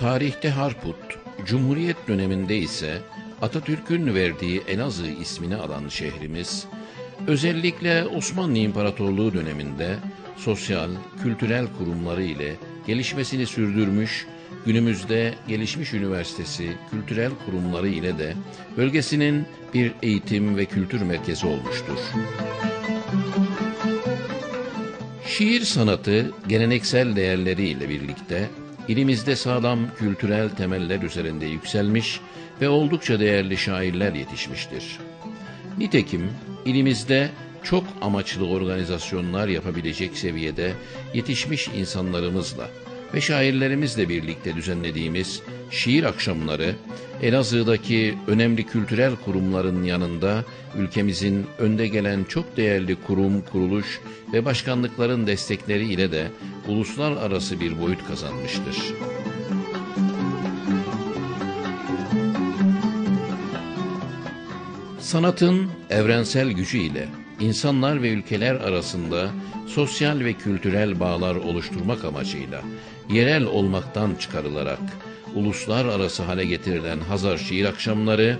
Tarihte Harput, Cumhuriyet döneminde ise Atatürk'ün verdiği Elazığ ismini alan şehrimiz, özellikle Osmanlı İmparatorluğu döneminde sosyal, kültürel kurumları ile gelişmesini sürdürmüş, günümüzde gelişmiş üniversitesi, kültürel kurumları ile de bölgesinin bir eğitim ve kültür merkezi olmuştur. Şiir sanatı geleneksel değerleriyle birlikte ilimizde sağlam kültürel temeller üzerinde yükselmiş ve oldukça değerli şairler yetişmiştir. Nitekim ilimizde çok amaçlı organizasyonlar yapabilecek seviyede yetişmiş insanlarımızla ve şairlerimizle birlikte düzenlediğimiz şiir akşamları Elazığ'daki önemli kültürel kurumların yanında ülkemizin önde gelen çok değerli kurum, kuruluş ve başkanlıkların destekleri ile de uluslararası bir boyut kazanmıştır. Sanatın evrensel gücü ile insanlar ve ülkeler arasında sosyal ve kültürel bağlar oluşturmak amacıyla yerel olmaktan çıkarılarak uluslararası hale getirilen Hazar Şiir Akşamları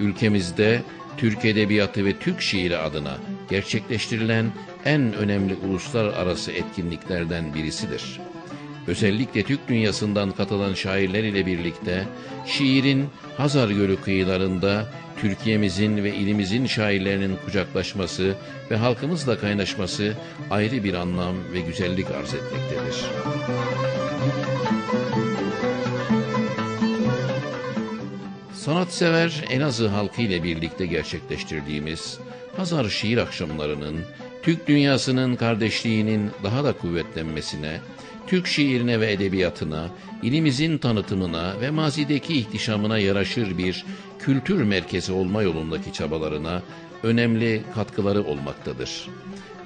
ülkemizde Türk Edebiyatı ve Türk Şiiri adına gerçekleştirilen en önemli uluslararası etkinliklerden birisidir. Özellikle Türk dünyasından katılan şairler ile birlikte şiirin Hazar Gölü kıyılarında Türkiye'mizin ve ilimizin şairlerinin kucaklaşması ve halkımızla kaynaşması ayrı bir anlam ve güzellik arz etmektedir. Sanatsever Elazığ halkı ile birlikte gerçekleştirdiğimiz Hazar Şiir Akşamlarının Türk dünyasının kardeşliğinin daha da kuvvetlenmesine, Türk şiirine ve edebiyatına, ilimizin tanıtımına ve mazideki ihtişamına yaraşır bir kültür merkezi olma yolundaki çabalarına önemli katkıları olmaktadır.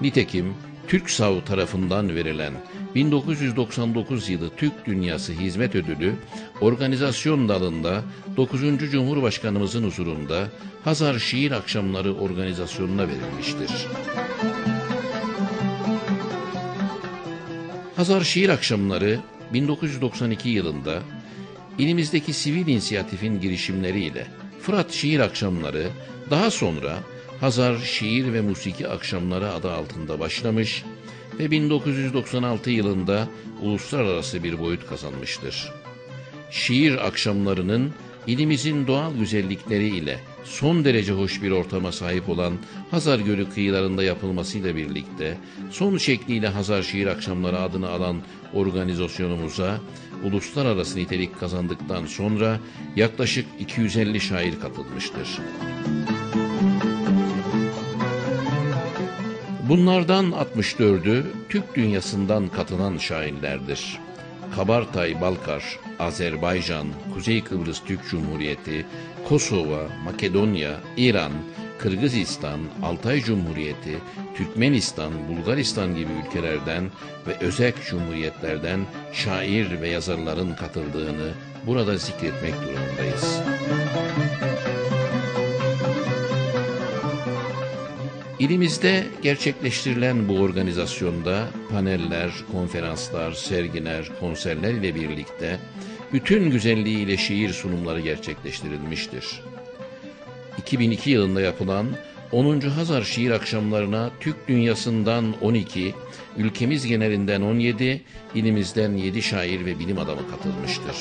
Nitekim Türk Sav tarafından verilen 1999 yılı Türk Dünyası Hizmet Ödülü organizasyon dalında 9. Cumhurbaşkanımızın huzurunda Hazar Şiir Akşamları organizasyonuna verilmiştir. Hazar Şiir Akşamları 1992 yılında ilimizdeki sivil inisiyatifin girişimleriyle Fırat Şiir Akşamları daha sonra Hazar Şiir ve Musiki Akşamları adı altında başlamış ve 1996 yılında uluslararası bir boyut kazanmıştır. Şiir akşamlarının ilimizin doğal güzellikleriyle son derece hoş bir ortama sahip olan Hazar Gölü kıyılarında yapılmasıyla birlikte son şekliyle Hazar Şiir Akşamları adını alan organizasyonumuza uluslararası nitelik kazandıktan sonra yaklaşık 250 şair katılmıştır. Bunlardan 64'ü Türk dünyasından katılan şairlerdir. Kabartay Balkar, Azerbaycan, Kuzey Kıbrıs Türk Cumhuriyeti, Kosova, Makedonya, İran, Kırgızistan, Altay Cumhuriyeti, Türkmenistan, Bulgaristan gibi ülkelerden ve özek cumhuriyetlerden şair ve yazarların katıldığını burada zikretmek durumundayız. İlimizde gerçekleştirilen bu organizasyonda paneller, konferanslar, sergiler, konserler ile birlikte bütün güzelliğiyle şiir sunumları gerçekleştirilmiştir. 2002 yılında yapılan 10. Hazar Şiir Akşamlarına Türk dünyasından 12, ülkemiz genelinden 17, ilimizden 7 şair ve bilim adamı katılmıştır.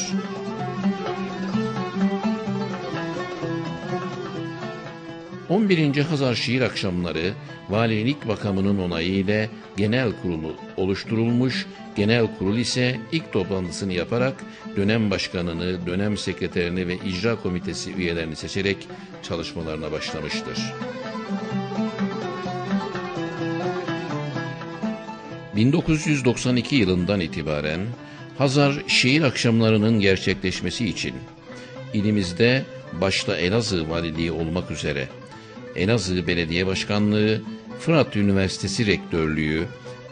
11. Hazar Şiir Akşamları valilik makamının onayı ile genel kurulu oluşturulmuş, genel kurul ise ilk toplantısını yaparak dönem başkanını, dönem sekreterini ve icra komitesi üyelerini seçerek çalışmalarına başlamıştır. ...1992 yılından itibaren Hazar Şiir Akşamlarının gerçekleşmesi için ilimizde başta Elazığ Valiliği olmak üzere Elazığ Belediye Başkanlığı, Fırat Üniversitesi Rektörlüğü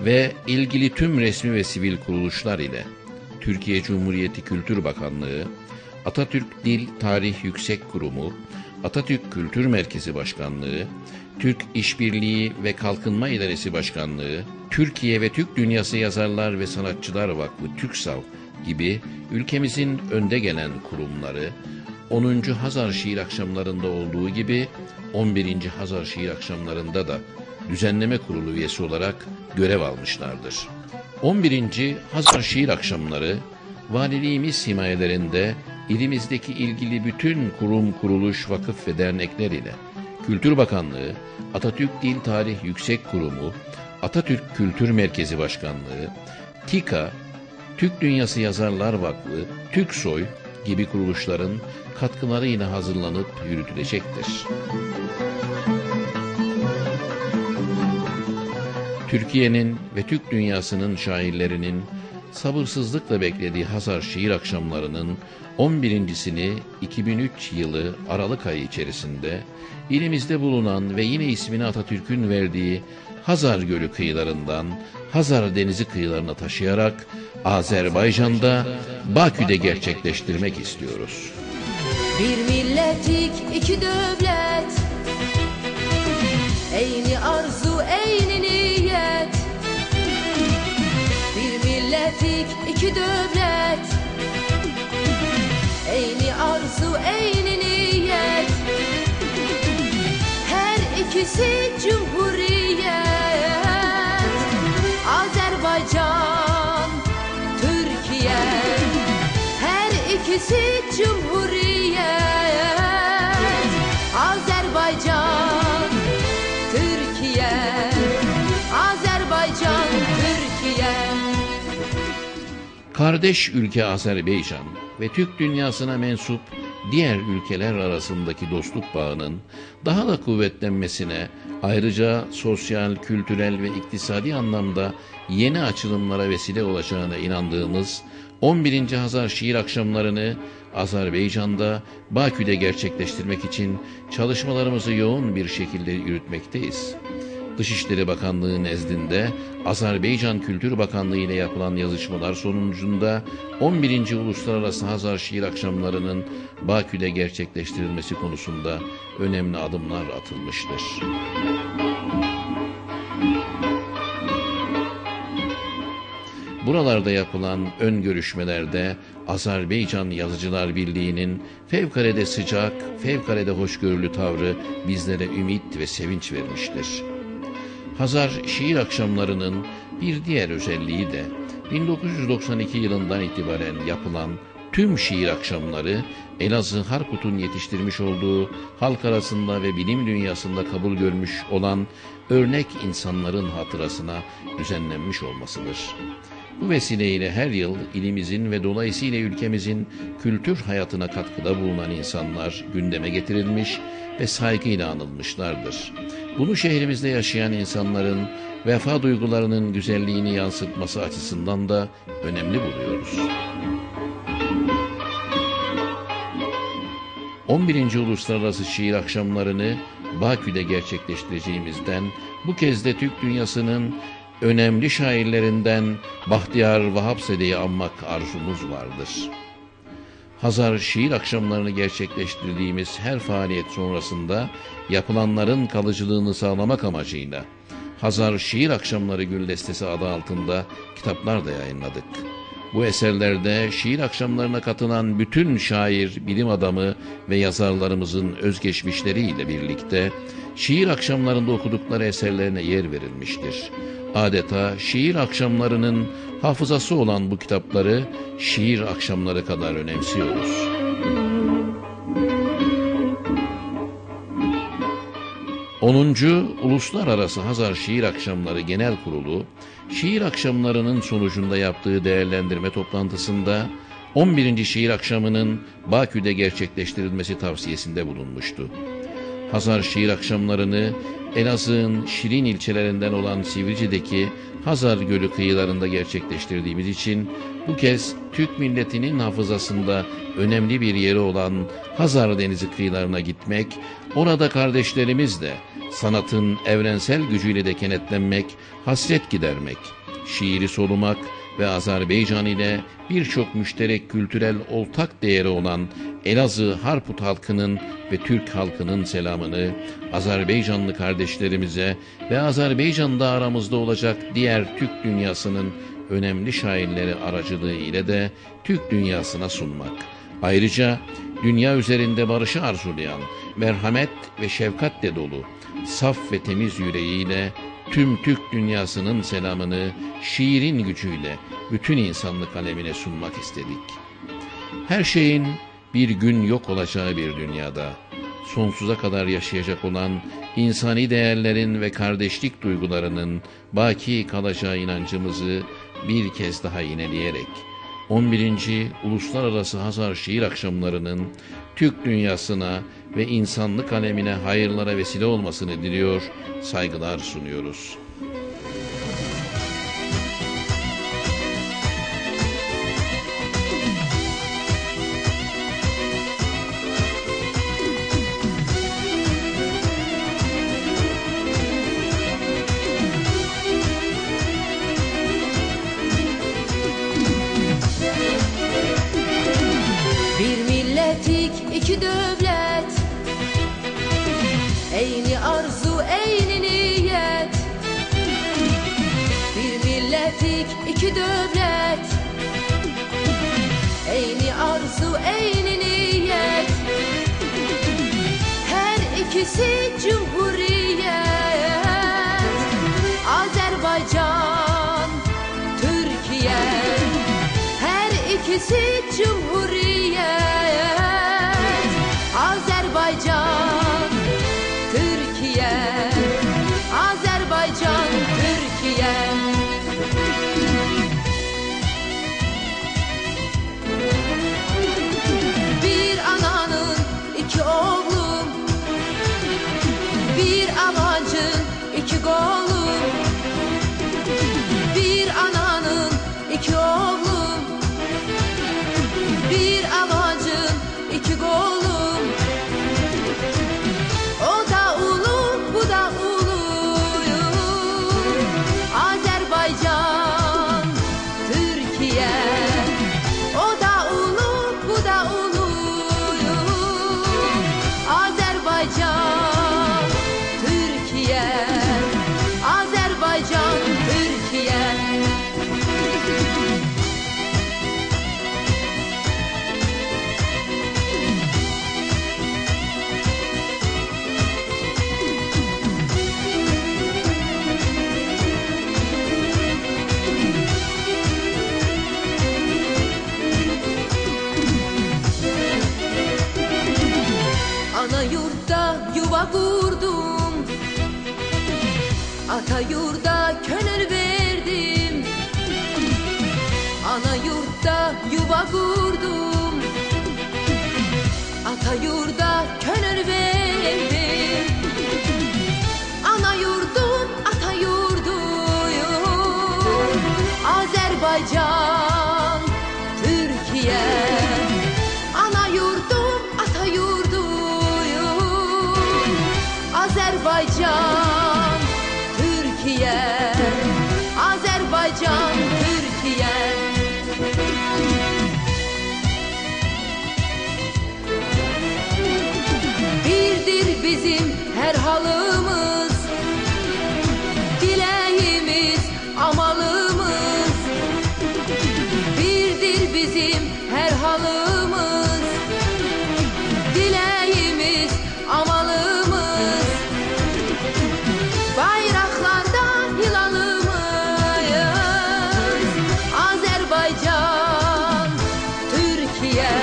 ve ilgili tüm resmi ve sivil kuruluşlar ile Türkiye Cumhuriyeti Kültür Bakanlığı, Atatürk Dil Tarih Yüksek Kurumu, Atatürk Kültür Merkezi Başkanlığı, Türk İşbirliği ve Kalkınma İdaresi Başkanlığı, Türkiye ve Türk Dünyası Yazarlar ve Sanatçılar Vakfı TÜRKSAV gibi ülkemizin önde gelen kurumları 10. Hazar Şiir Akşamlarında olduğu gibi 11. Hazar Şiir Akşamlarında da düzenleme kurulu üyesi olarak görev almışlardır. 11. Hazar Şiir Akşamları valiliğimiz himayelerinde ilimizdeki ilgili bütün kurum, kuruluş, vakıf ve dernekler ile Kültür Bakanlığı, Atatürk Dil Tarih Yüksek Kurumu, Atatürk Kültür Merkezi Başkanlığı, TİKA, Türk Dünyası Yazarlar Vakfı, TÜRKSOY gibi kuruluşların katkılarıyla hazırlanıp yürütülecektir. Türkiye'nin ve Türk dünyasının şairlerinin sabırsızlıkla beklediği Hazar Şiir Akşamları'nın 11.sini 2003 yılı Aralık ayı içerisinde ilimizde bulunan ve yine ismini Atatürk'ün verdiği Hazar Gölü kıyılarından Hazar Denizi kıyılarına taşıyarak Azerbaycan'da Bakü'de gerçekleştirmek istiyoruz. Bir milletlik iki devlet İkisi cumhuriyet Azerbaycan Türkiye. Her ikisi cumhuriyet Azerbaycan Türkiye. Azerbaycan Türkiye. Kardeş ülke Azerbaycan ve Türk dünyasına mensup diğer ülkeler arasındaki dostluk bağının daha da kuvvetlenmesine, ayrıca sosyal, kültürel ve iktisadi anlamda yeni açılımlara vesile olacağına inandığımız 11. Hazar Şiir Akşamlarını Azerbaycan'da Bakü'de gerçekleştirmek için çalışmalarımızı yoğun bir şekilde yürütmekteyiz. Dışişleri Bakanlığı nezdinde Azerbaycan Kültür Bakanlığı ile yapılan yazışmalar sonucunda 11. Uluslararası Hazar Şiir Akşamları'nın Bakü'de gerçekleştirilmesi konusunda önemli adımlar atılmıştır. Buralarda yapılan ön görüşmelerde Azerbaycan Yazıcılar Birliği'nin fevkalade sıcak, fevkalade hoşgörülü tavrı bizlere ümit ve sevinç vermiştir. Hazar şiir akşamlarının bir diğer özelliği de 1992 yılından itibaren yapılan tüm şiir akşamları Elazığ Harput'un yetiştirmiş olduğu halk arasında ve bilim dünyasında kabul görmüş olan örnek insanların hatırasına düzenlenmiş olmasıdır. Bu vesileyle her yıl ilimizin ve dolayısıyla ülkemizin kültür hayatına katkıda bulunan insanlar gündeme getirilmiş ve saygıyla anılmışlardır. Bunu şehrimizde yaşayan insanların vefa duygularının güzelliğini yansıtması açısından da önemli buluyoruz. 11. Uluslararası Şiir Akşamlarını Bakü'de gerçekleştireceğimizden bu kez de Türk dünyasının önemli şairlerinden Bahtiyar Vahapsede'yi anmak arzumuz vardır. Hazar şiir akşamlarını gerçekleştirdiğimiz her faaliyet sonrasında yapılanların kalıcılığını sağlamak amacıyla Hazar Şiir Akşamları Güldestesi adı altında kitaplar da yayınladık. Bu eserlerde şiir akşamlarına katılan bütün şair, bilim adamı ve yazarlarımızın özgeçmişleriyle birlikte şiir akşamlarında okudukları eserlerine yer verilmiştir. Adeta şiir akşamlarının hafızası olan bu kitapları şiir akşamları kadar önemsiyoruz. Onuncu Uluslararası Hazar Şiir Akşamları Genel Kurulu, şiir akşamlarının sonucunda yaptığı değerlendirme toplantısında 11. şiir akşamının Bakü'de gerçekleştirilmesi tavsiyesinde bulunmuştu. Hazar şiir akşamlarını Elazığ'ın Şirin ilçelerinden olan Sivrici'deki Hazar Gölü kıyılarında gerçekleştirdiğimiz için bu kez Türk milletinin hafızasında önemli bir yeri olan Hazar Denizi kıyılarına gitmek, orada kardeşlerimizle sanatın evrensel gücüyle de kenetlenmek, hasret gidermek, şiiri solumak ve Azerbaycan ile birçok müşterek kültürel ortak değeri olan Elazığ Harput halkının ve Türk halkının selamını Azerbaycanlı kardeşlerimize ve Azerbaycan'da aramızda olacak diğer Türk dünyasının önemli şairleri aracılığı ile de Türk dünyasına sunmak. Ayrıca dünya üzerinde barışı arzulayan, merhamet ve şefkatle dolu, saf ve temiz yüreğiyle tüm Türk dünyasının selamını şiirin gücüyle bütün insanlık alemine sunmak istedik. Her şeyin bir gün yok olacağı bir dünyada, sonsuza kadar yaşayacak olan insani değerlerin ve kardeşlik duygularının baki kalacağı inancımızı bir kez daha yineleyerek, 11. Uluslararası Hazar Şiir Akşamlarının Türk dünyasına ve insanlık alemine hayırlara vesile olmasını diliyor, saygılar sunuyoruz. Eyni niyet Her ikisi cumhuriyet. Azerbaycan Türkiye. Her ikisi cumhuriyet kurdum Ata yurda Yeter halımız Dileğimiz Amalımız. Birdir bizim her halımız. Dileğimiz Amalımız. Bayraklarda hilalımız. Azerbaycan Türkiye.